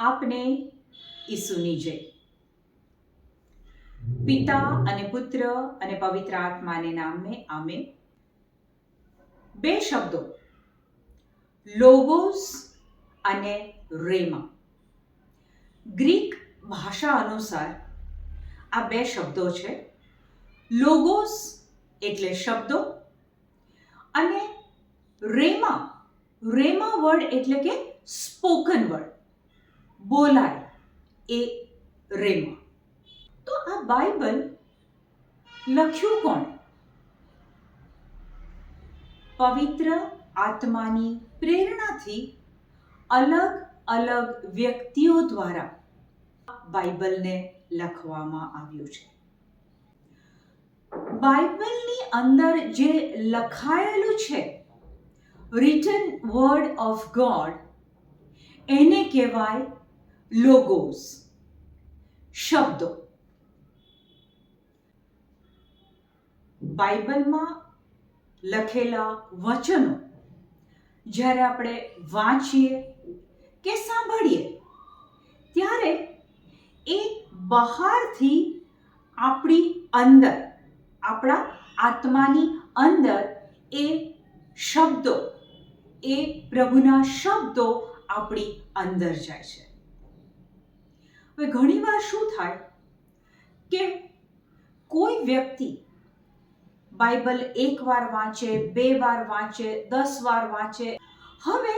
આપને ઈસુની જય. પિતા અને પુત્ર અને પવિત્ર આત્માને નામે આમે બે શબ્દો. લોગોસ અને રેમા. ગ્રીક ભાષા અનુસાર આ બે શબ્દો છે. લોગોસ એટલે શબ્દો અને રેમા. રેમા વર્ડ એટલે કે સ્પોકન વર્ડ. બોલાય એ રેમા. તો આ બાઇબલ લખ્યું કોણ? પવિત્ર આત્માની પ્રેરણાથી અલગ અલગ વ્યક્તિઓ દ્વારા બાઇબલને લખવામાં આવ્યું છે. બાઇબલની અંદર જે લખાયેલું છે રિટન વર્ડ ઓફ ગોડ એને કહેવાય લોગોસ શબ્દો બાઇબલમાં લખેલા વચનો જ્યારે આપણે વાંચીએ કે સાંભળીએ, ત્યારે એ બહારથી આપણી અંદર, આપણા આત્માની અંદર એ શબ્દો, એ પ્રભુના શબ્દો આપણી અંદર જાય છે. હવે ઘણીવાર શું થાય કે કોઈ વ્યક્તિ બાઇબલ એક વાર વાંચે, બે વાર વાંચે, દસ વાર વાંચે. હવે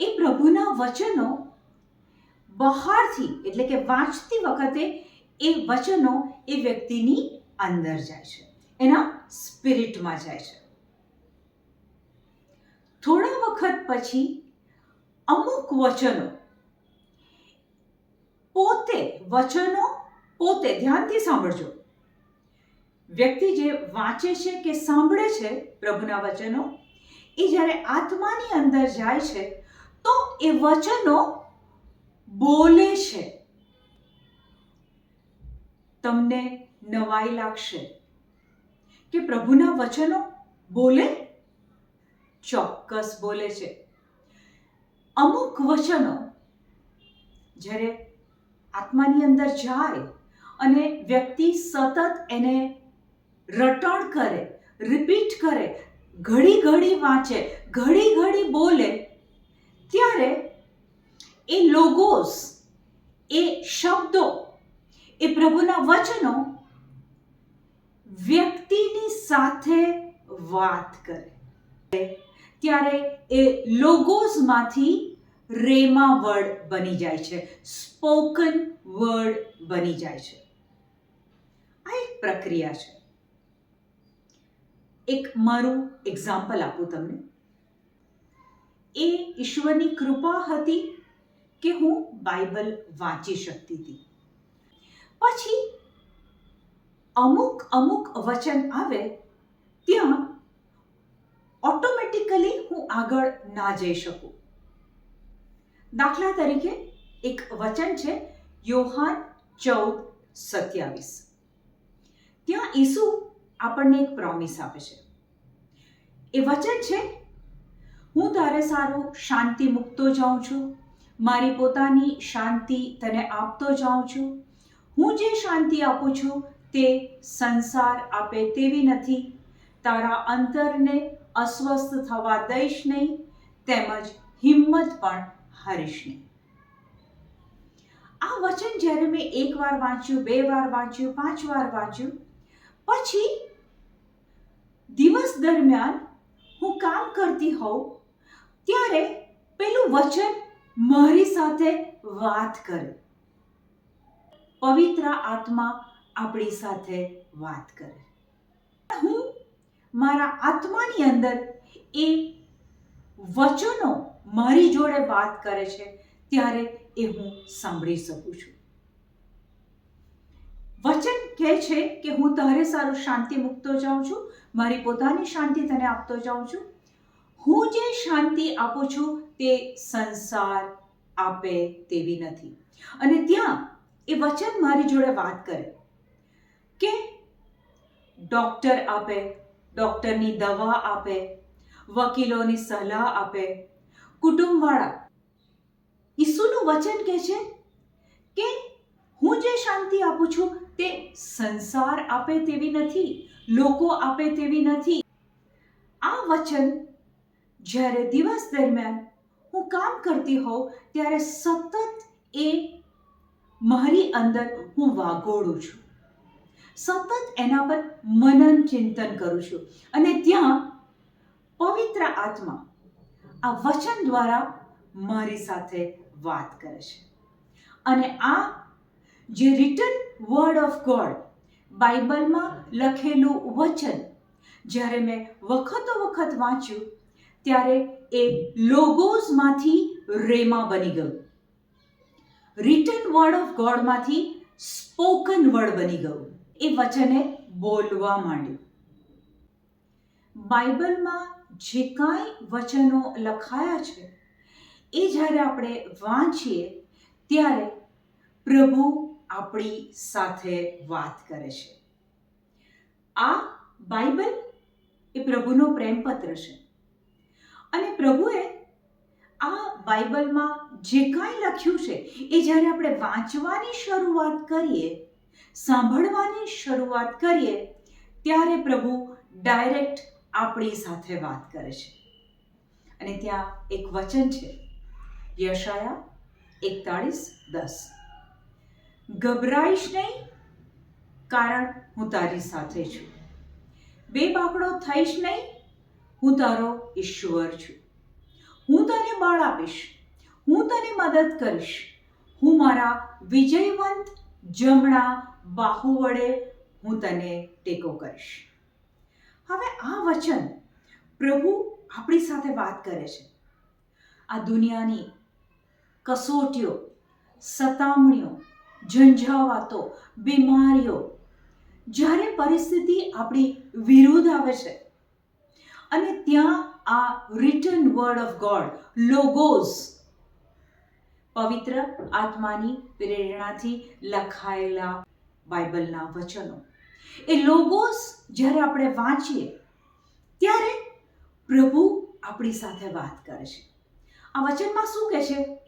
એ પ્રભુના વચનો બહારથી, એટલે કે વાંચતી વખતે એ વચનો એ વ્યક્તિની અંદર જાય છે. એના સ્પિરિટમાં જાય છે. થોડા વખત પછી અમુક વચનો પોતે વચનો પોતે ધ્યાનથી સાંભળજો. વ્યક્તિ જે વાંચે છે કે સાંભળે છે પ્રભુના વચનો, એ જ્યારે આત્માની અંદર જાય છે, તો એ વચનો બોલે છે. તમને નવાઈ લાગશે કે પ્રભુના વચનો બોલે? ચોક્કસ બોલે છે. અમુક વચનો જ્યારે આત્માની અંદર જાય અને વ્યક્તિ સતત એને રટણ કરે રિપીટ કરે, ઘડી ઘડી વાંચે, ઘડી ઘડી બોલે, ત્યારે એ લોગોસ એ શબ્દો, એ પ્રભુના વચનો વ્યક્તિની સાથે વાત કરે. ત્યારે એ લોગોસમાંથી રેમા વર્ડ બની જાય છે. સ્પોકન વર્ડ બની જાય છે. આ એક પ્રક્રિયા છે. એક મારું એક્ઝામ્પલ આપું તમને. એ ઈશ્વરની કૃપા હતી કે હું બાઇબલ વાંચી શકતી હતી. પછી અમુક અમુક વચન આવે ત્યાં ઓટોમેટિકલી હું આગળ ના જઈ શકું. દાખલા તરીકે એક વચન છે, યોહાન ચૌદ સત્યાવીસ. ત્યાં ઈસુ આપણને એક પ્રોમિસ આપે છે. એ વચન છે, હું તારે સારું શાંતિ મૂકતો જાઉં છું, મારી પોતાની શાંતિ તને આપતો જાઉં છું. હું જે શાંતિ આપું છું તે સંસાર આપે તેવી નથી. તારા અંતરને અસ્વસ્થ થવા દઈશ નહીં, તેમજ હિંમત પણ હારીશ નહીં આ વચન જ્યારે મેં એક વાર વાંચ્યું, બે વાર વાંચ્યું, પાંચ વાર વાંચ્યું, પછી દિવસ દરમિયાન હું કામ કરતી હોઉં, ત્યારે પેલું વચન મારી સાથે વાત કરે. પવિત્ર આત્મા આપણી સાથે વાત કરે. હું મારા આત્માની અંદર એ વચનો મારી જોડે વાત કરે છે, ત્યારે એ હું સાંભળી શકું છું. વચન કહે છે કે હું તારે સારું શાંતિ મૂકતો જાઉં છું, મારી પોતાની શાંતિ તને આપતો જાઉં છું. હું જે શાંતિ આપું છું, તે સંસાર આપે તેવી નથી. અને ત્યાં એ વચન મારી જોડે વાત કરે કે ડોક્ટર આપે, ડોક્ટરની દવા આપે, વકીલોની સલાહ આપે કુટુંબવાળા. ઈસુનું વચન કહે છે કે હું જે શાંતિ આપું છું તે સંસાર આપે તેવી નથી, લોકો આપે તેવી નથી. આ વચન જ્યારે દિવસ દરમિયાન હું કામ કરતી હોઉં ત્યારે સતત એ મારી અંદર હું વાગોળું છું. સતત એના પર મનન ચિંતન કરું છું. અને ત્યાં પવિત્ર આત્મા આ વચન દ્વારા મારી સાથે વાત કરે છે. અને આ જે રિટન વર્ડ ઓફ ગોડ બાઇબલમાં લખેલું વચન જ્યારે મેં વખતો વખત વાંચ્યું ત્યારે એ લોગોઝમાંથી રેમા બની ગયું. રિટન વર્ડ ઓફ ગોડમાંથી સ્પોકન વર્ડ બની ગયું. એ વચને બોલવા માંડ્યું. બાઇબલમાં જે કાંઈ વચનો લખાયા છે, એ જ્યારે આપણે વાંચીએ, ત્યારે પ્રભુ આપણી સાથે વાત કરે છે. આ બાઇબલ એ પ્રભુનો પ્રેમપત્ર છે. અને પ્રભુએ આ બાઇબલમાં જે કાંઈ લખ્યું છે, એ જ્યારે આપણે વાંચવાની શરૂઆત કરીએ, સાંભળવાની શરૂઆત કરીએ, ત્યારે પ્રભુ ડાયરેક્ટ આપણી સાથે વાત કરે છે. અને ત્યાં એક વચન છે. યશાયા એકતાળીસ દસ. ગભરાઈશ નહીં, કારણ હું તારી સાથે છું. બે બાકડો થઈશ નહીં, હું તારો ઈશ્વર છું. હું તને બળ આપીશ, હું તને મદદ કરીશ. હું મારા વિજયવંત જમણા બાહુ વડે હું તને ટેકો કરીશ. હવે આ વચન પ્રભુ આપણી સાથે વાત કરે છે. આ દુનિયાની કસોટીઓ, સતામણીઓ, ઝંઝાવાતો, બીમારીઓ, જ્યારે પરિસ્થિતિ આપણી વિરુદ્ધ આવે છે અને ત્યાં આ રિટન વર્ડ ઓફ ગોડ લોગોઝ પવિત્ર આત્માની પ્રેરણાથી લખાયેલા બાઇબલના વચનો. એ લોગોસ જ્યારે આપણે વાંચીએ, ત્યારે પ્રભુ આપણી સાથે વાત કરે છે. આ વચનમાં શું કહે છે?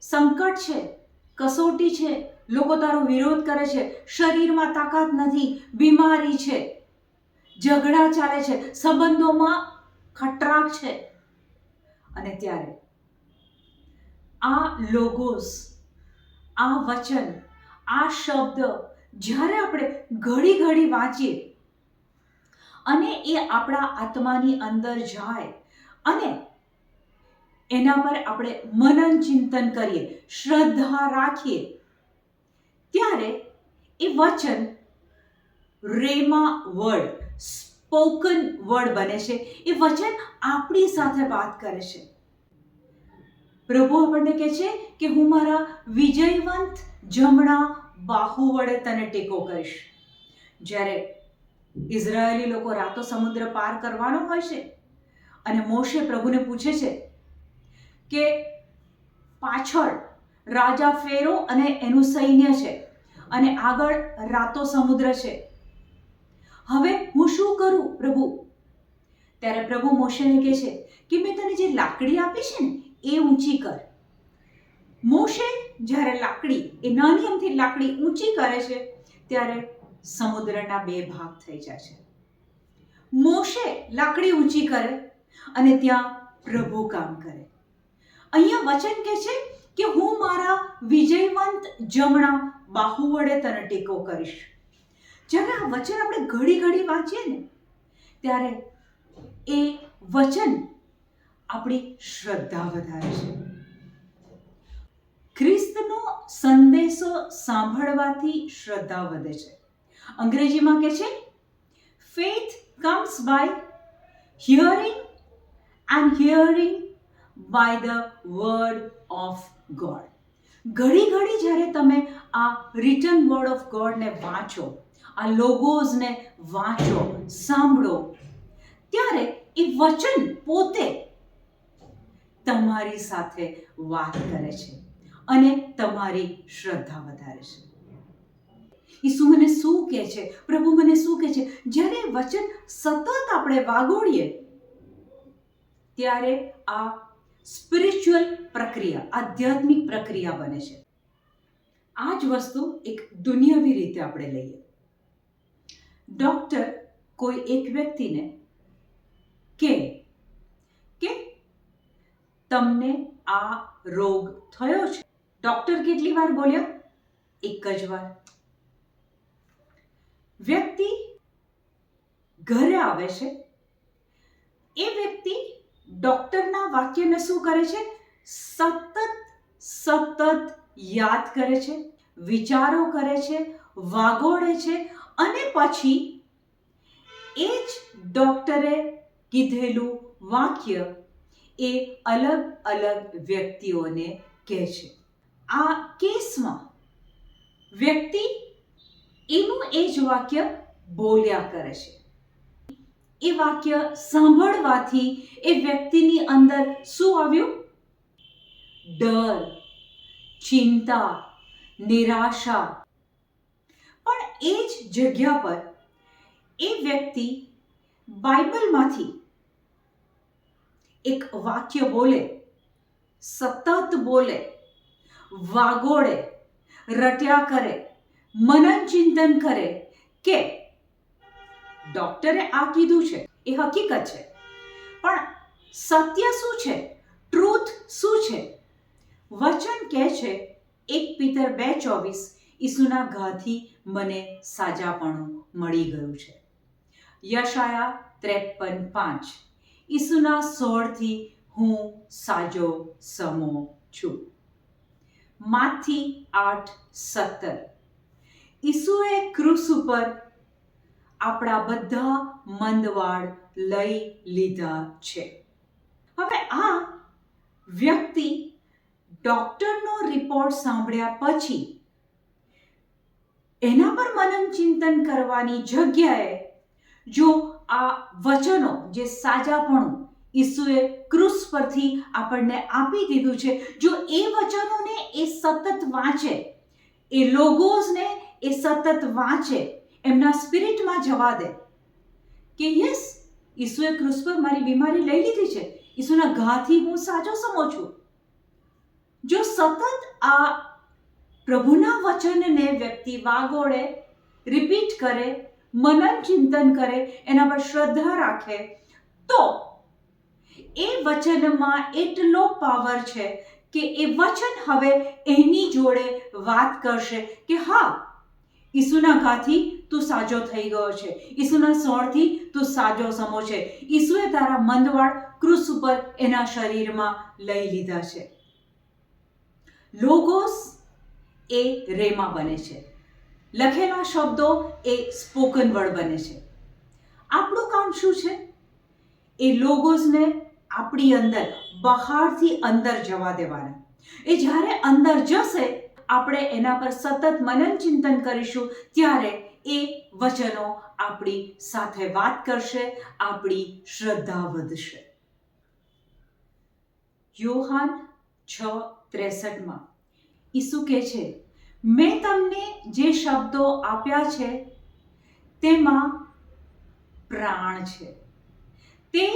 સંકટ છે, કસોટી છે, લોકો તારો વિરોધ કરે છે, શરીરમાં તાકાત નથી, બીમારી છે, ઝઘડા ચાલે છે, સંબંધોમાં ખટરાક છે. અને ત્યારે આ લોગોસ, આ વચન, આ શબ્દ જ્યારે આપણે ઘડી ઘડી વાંચીએ અને એ આપણા આત્માની અંદર જાય. અને એના પર આપણે મનન ચિંતન કરીએ, શ્રદ્ધા રાખીએ. ત્યારે એ વચન રેમા વર્ડ, સ્પોકન વર્ડ બને છે. એ વચન આપણી સાથે વાત કરે છે. પ્રભુ આપણને કહે છે કે હું મારા વિજયવંત જમણા બાહુ વડે તને ટેકો કરીશ. જ્યારે ઇઝરાયેલી લોકો રાતો સમુદ્ર પાર કરવાનો હોય છે. અને મોશે પ્રભુને પૂછે છે કે પાછળ રાજા ફેરો અને એનું સૈન્ય છે અને આગળ રાતો સમુદ્ર છે. હવે હું શું કરું પ્રભુ? ત્યારે પ્રભુ મોશેને કહે છે કે મેં તને જે લાકડી આપી છે ને, એ ઊંચી કર. મોશે જ્યારે લાકડી, એ નાની અમથી લાકડી ઊંચી કરે છે, ત્યારે સમુદ્રના બે ભાગ થઈ જાય છે. મોશે લાકડી ઊંચી કરે અને ત્યાં પ્રભુ કામ કરે. અહીંયા વચન કહે છે કે હું મારા વિજયવંત જમણા બાહુ વડે તને ટેકો કરીશ. જ્યારે આ વચન આપણે ઘડી ઘડી વાંચીએ ને, ત્યારે એ વચન આપણી શ્રદ્ધા વધારે છે. ખ્રિસ્તનો સંદેશો સાંભળવાથી શ્રદ્ધા વધે છે. અંગ્રેજીમાં કે છે? Faith comes by hearing and hearing by the word of God ઘડી ઘડી જ્યારે તમે આ રિટર્ન વર્ડ ઓફ ગોડને વાંચો, આ લોગોઝને વાંચો, સાંભળો, ત્યારે એ વચન પોતે તમારી સાથે વાત કરે છે અને તમારી શ્રદ્ધા વધારે છે. ઈસુ મને શું કહે છે? પ્રભુ મને શું કહે છે? જ્યારે વચન સતત આપણે વાગોળીએ, ત્યારે આ સ્પિરિચ્યુઅલ પ્રક્રિયા, આધ્યાત્મિક પ્રક્રિયા બને છે. આ જ વસ્તુ એક દુનિયાવી રીતે આપણે લઈએ. ડૉક્ટર કોઈ એક વ્યક્તિને કે કે, તમને આ રોગ થયો છે. ડૉક્ટર કેટલી વાર બોલ્યા? એક જ વાર. વ્યક્તિ ઘરે આવે છે. એ વ્યક્તિ ડૉક્ટરના વાક્યને શું કરે છે? સતત સતત યાદ કરે છે, વિચારો કરે છે, વાગોળે છે અને પછી એ જ ડૉક્ટરે કીધેલું વાક્ય એ અલગ અલગ વ્યક્તિઓને કહે છે. આ કેસમાં વ્યક્તિ એનું એ જ વાક્ય બોલ્યા કરે છે. એ વાક્ય સાંભળવાથી એ વ્યક્તિની અંદર શું આવ્યું? ડર, ચિંતા, નિરાશા. પણ એ જ જગ્યા પર એ વ્યક્તિ બાઇબલમાંથી એક વાક્ય બોલે, સતત બોલે, વાગોળે, રટ્યા કરે મનન ચિંતન કરે કે ડોક્ટરે આ કીધું છે, એ હકીકત છે. પણ સત્ય શું છે? ટ્રુથ શું છે? વચન કહે છે, એક પિતર બે ચોવીસ ઈસુના ઘાથી મને સાજાપણું મળી ગયું છે. યશાયા ત્રેપન પાંચ ઈસુના સોળથી હું સાજો સમો છું. માથી આઠ સત્તર ઈસુએ ક્રુસ ઉપર આપણા બધા મંદવાડ લઈ લીધા છે. હવે આ વ્યક્તિ ડૉક્ટરનો રિપોર્ટ સાંભળ્યા પછી એના પર મનન ચિંતન કરવાની જગ્યાએ જો આ વચનો જે સાજાપણું ઈસુએ ક્રુસ પરથી આપણને આપી દીધું છે, જો એ વચનોને એ સતત વાંચે, એ લોગોસને એ સતત વાંચે, એમના સ્પિરિટમાં જવા દે. કે યસ, ઈસુએ ક્રુસ પર મારી બીમારી લઈ લીધી છે. ઈસુના ઘાથી હું સાજો સમો છું. જો સતત આ પ્રભુના વચનને વ્યક્તિ વાગોળે, રિપીટ કરે મનન ચિંતન કરે, એના પર શ્રદ્ધા રાખે, તો એ વચનમાં એટલો પાવર છે કે એ વચન હવે એની જોડે વાત કરશે કે હા ઈસુના ઘાથી તું સાજો થઈ ગયો છે. ઈસુના સોળથી તું સાજો સમો છે. ઈસુએ તારા મંદવાળ ક્રુસ ઉપર એના શરીરમાં લઈ લીધા છે. લોગોસ એ રેમા બને છે. લખેલા શબ્દો એ સ્પોકન વર્ડ બને છે. આપણું કામ શું છે? એ લોગોસને આપણી અંદર બહારથી અંદર જવા દેવાના. એ જ્યારે અંદર જશે આપણે એના પર સતત મનન ચિંતન કરીશું, ત્યારે એ વચનો આપણી સાથે વાત કરશે, આપણી શ્રદ્ધા વધશે. યોહાન છ ત્રેસઠમાં ઈસુ કહે છે, મેં તમને જે શબ્દો આપ્યા છે, તેમાં પ્રાણ છે. તે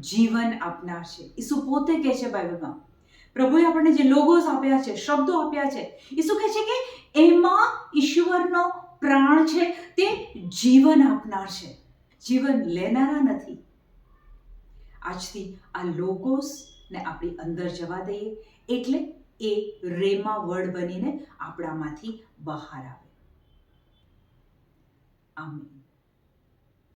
જીવન આપનાર છે. ઈસુ પોતે કહે છે બાઇબલમાં પ્રભુએ આપણને જે લોગોસ આપ્યા છે, શબ્દો આપ્યા છે, એ શું કહે છે કે એમાં ઈશ્વરનો પ્રાણ છે, તે જીવન આપનાર છે. જીવન લેનારા નથી. આજથી આ લોગોસ ને આપણી અંદર જવા દઈએ, એટલે એ રેમા વર્ડ બનીને આપણામાંથી બહાર આવે. આમીન.